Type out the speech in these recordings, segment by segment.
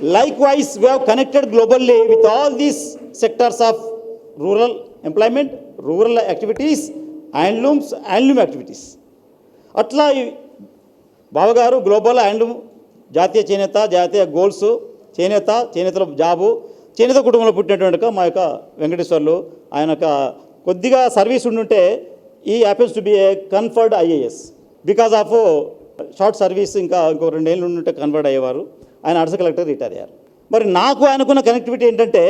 Likewise, we have connected globally with all these sectors of rural employment, rural activities, handlooms handloom activities అట్లా బావగారు global handloom జాతీయ చేనేత జాతీయ goals చేనేత చేనేతల job చేనేత కుటుంబంలో పుట్టినటువంటి మా యొక్క వెంకటేశ్వర్లు ఆయన యొక్క కొద్దిగా సర్వీస్ ఉండుంటే ఈ happens to be a conferred IAS because of short service ఇంకా ఇంకో రెండేళ్ళు ఉండుంటే కన్వర్ట్ అయ్యేవారు. ఆయన అడస కలెక్టర్ రిటైర్ అయ్యారు. మరి నాకు ఆయనకున్న కనెక్టివిటీ ఏంటంటే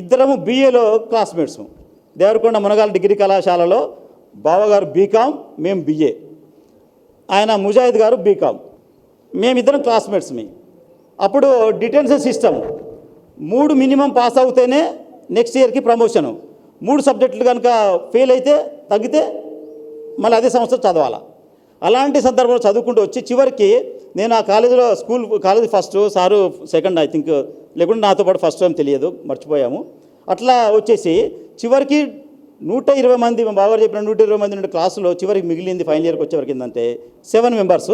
ఇద్దరము బీఏలో క్లాస్మేట్స్ దేవరకొండ మునగాల డిగ్రీ కళాశాలలో బావగారు బీకామ్ మేము బిఏ ఆయన ముజాహిద్ గారు బీకామ్ మేమిద్దరం క్లాస్మేట్స్ మీ అప్పుడు డిటెన్షన్ సిస్టమ్ మూడు మినిమం పాస్ అవుతేనే నెక్స్ట్ ఇయర్కి ప్రమోషను మూడు సబ్జెక్టులు కనుక ఫెయిల్ అయితే తగ్గితే మళ్ళీ అదే సంవత్సరం చదవాలా. అలాంటి సందర్భంలో చదువుకుంటూ వచ్చి చివరికి నేను ఆ కాలేజీలో school college first sir second I think లేకుంటే నాతో పాటు ఫస్ట్ టైం తెలియదు మర్చిపోయాము. అట్లా వచ్చేసి చివరికి నూట ఇరవై మంది మా బాగా చెప్పిన నూట ఇరవై మంది నుండి క్లాసులో చివరికి మిగిలింది ఫైనల్ ఇయర్కి వచ్చేవరకు ఏంటంటే సెవెన్ మెంబర్స్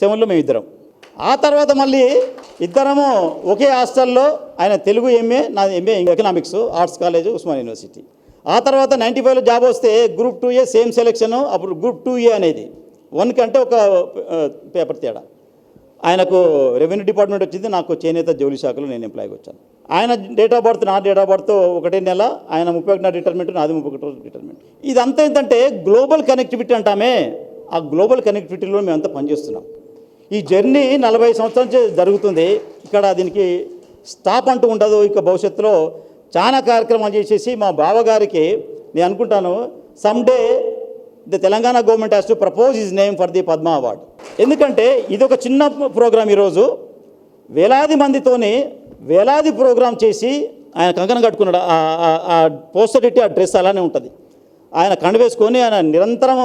సెవెన్లో మేము ఇద్దరం. ఆ తర్వాత మళ్ళీ ఇద్దరము ఒకే హాస్టల్లో ఆయన తెలుగు ఎంఏ నా MA economics arts college Osman university. ఆ తర్వాత నైంటీ ఫైవ్లో జాబ్ వస్తే group two A same selection అప్పుడు గ్రూప్ టూ ఏ అనేది. వన్ కంటే ఒక పేపర్ తేడా. ఆయనకు రెవెన్యూ డిపార్ట్మెంట్ వచ్చింది నాకు చేనేత జౌలి శాఖలో నేను ఎంప్లాయ్గా వచ్చాను. ఆయన డేట్ ఆఫ్ బర్త్ నా డేట్ ఆఫ్ బర్త్ ఒకటే నెల ఆయన ముప్పై ఒకటి రిటైర్మెంట్ నాది ముప్పై ఒకటి రిటైర్మెంట్ ఇదంతా ఏంటంటే గ్లోబల్ కనెక్టివిటీ అంటామే. ఆ గ్లోబల్ కనెక్టివిటీలో మేము పనిచేస్తున్నాం. ఈ జర్నీ నలభై సంవత్సరాల నుంచి జరుగుతుంది. ఇక్కడ దీనికి స్టాప్ అంటూ ఉండదు. ఇక భవిష్యత్తులో చాలా కార్యక్రమాలు చేసేసి మా బావగారికి నేను అనుకుంటాను someday the Telangana government has to propose his name for the Padma award ఎందుకంటే ఇది ఒక చిన్న ప్రోగ్రాం ఈరోజు. వేలాది మందితోని వేలాది ప్రోగ్రాం చేసి ఆయన కంకణం కట్టుకున్నాడు. ఆ- పోస్టర్ ఇట్టి ఆ డ్రెస్ అలానే ఉంటుంది. ఆయన కండు వేసుకొని ఆయన నిరంతరం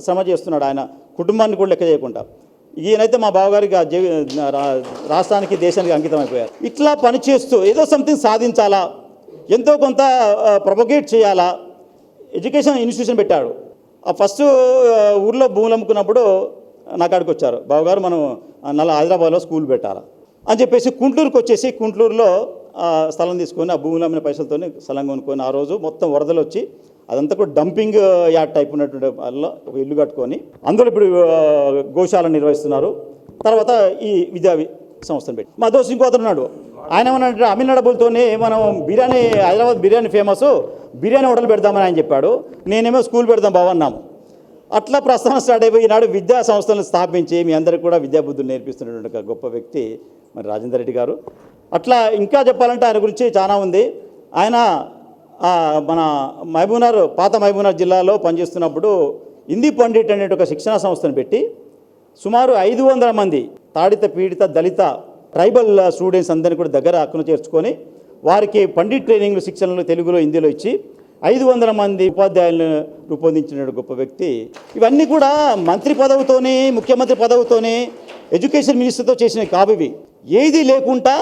శ్రమ చేస్తున్నాడు ఆయన కుటుంబాన్ని కూడా లెక్క చేయకుండా. ఈయనైతే మా బావగారికి రా- రాష్ట్రానికి దేశానికి అంకితం అయిపోయారు. ఇట్లా పనిచేస్తూ ఏదో సంథింగ్ సాధించాలా? ఎంతో కొంత ప్రొపగేట్ చేయాలా? ఎడ్యుకేషన్ ఇన్స్టిట్యూషన్ పెట్టాడు. ఫస్ట్ ఊర్లో భూములు అమ్ముకున్నప్పుడు నా కాడికి వచ్చారు. బావగారు మనం నల్లా నల్ల హైదరాబాద్లో స్కూల్ పెట్టాలి? అని చెప్పేసి కుంట్లూరుకి వచ్చేసి కుంట్లూరులో స్థలం తీసుకొని ఆ భూములు అమ్మిన పైసలతో స్థలం కొనుక్కొని ఆ రోజు మొత్తం వరదలు వచ్చి అదంతా కూడా డంపింగ్ యాడ్ టైప్ ఉన్నటువంటి వాళ్ళలో ఒక ఇల్లు కట్టుకొని అందులో ఇప్పుడు గోశాల నిర్వహిస్తున్నారు. తర్వాత ఈ విద్యా సంస్థను పెట్టి. మా దోశ ఇంకో అతను ఉన్నాడు. ఆయన ఏమన్నా అమిన్ డబ్బులతోనే మనం బిర్యానీ హైదరాబాద్ బిర్యానీ ఫేమస్ బిర్యానీ హోటల్ పెడదామని ఆయన చెప్పాడు. నేనేమో స్కూల్ పెడదాం బావన్నాము అట్లా ప్రస్థానం స్టార్ట్ అయిపోయి ఈనాడు విద్యా సంస్థలను స్థాపించి మీ అందరికీ కూడా విద్యాబుద్ధులు నేర్పిస్తున్నటువంటి ఒక గొప్ప వ్యక్తి మరి రాజేందర్ రెడ్డి గారు. అట్లా ఇంకా చెప్పాలంటే ఆయన గురించి చాలా ఉంది. ఆయన మన మహబూబ్నగర్ పాత మహబూబ్నగర్ జిల్లాలో పనిచేస్తున్నప్పుడు హిందీ పండిట్ అనే ఒక శిక్షణా సంస్థను పెట్టి సుమారు ఐదు వందల మంది తాడిత పీడిత దళిత ట్రైబల్ స్టూడెంట్స్ అందరినీ కూడా దగ్గర హక్కును చేర్చుకొని వారికి పండిట్ ట్రైనింగ్లు శిక్షణలు తెలుగులో హిందీలో ఇచ్చి ఐదు వందల మంది ఉపాధ్యాయులను రూపొందించిన గొప్ప వ్యక్తి. ఇవన్నీ కూడా మంత్రి పదవితోని ముఖ్యమంత్రి పదవితోని ఎడ్యుకేషన్ మినిస్టర్తో చేసిన కావు ఏది లేకుండా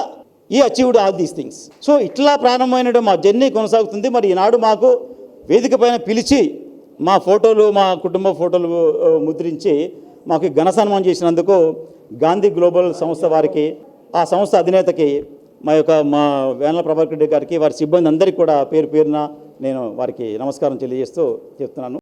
ఈ achieved all these things. So ఇట్లా ప్రారంభమైన మా జర్నీ కొనసాగుతుంది. మరి ఈనాడు మాకు వేదిక పైన పిలిచి మా ఫోటోలు మా కుటుంబ ఫోటోలు ముద్రించి మాకు ఘన సన్మానం చేసినందుకు గాంధీ గ్లోబల్ సంస్థ వారికి ఆ సంస్థ అధినేతకి మా యొక్క మా వేనల ప్రభాకర్ రెడ్డి గారికి వారి సిబ్బంది అందరికీ కూడా పేరు పేరున నేను వారికి నమస్కారం తెలియజేస్తూ చెప్తున్నాను.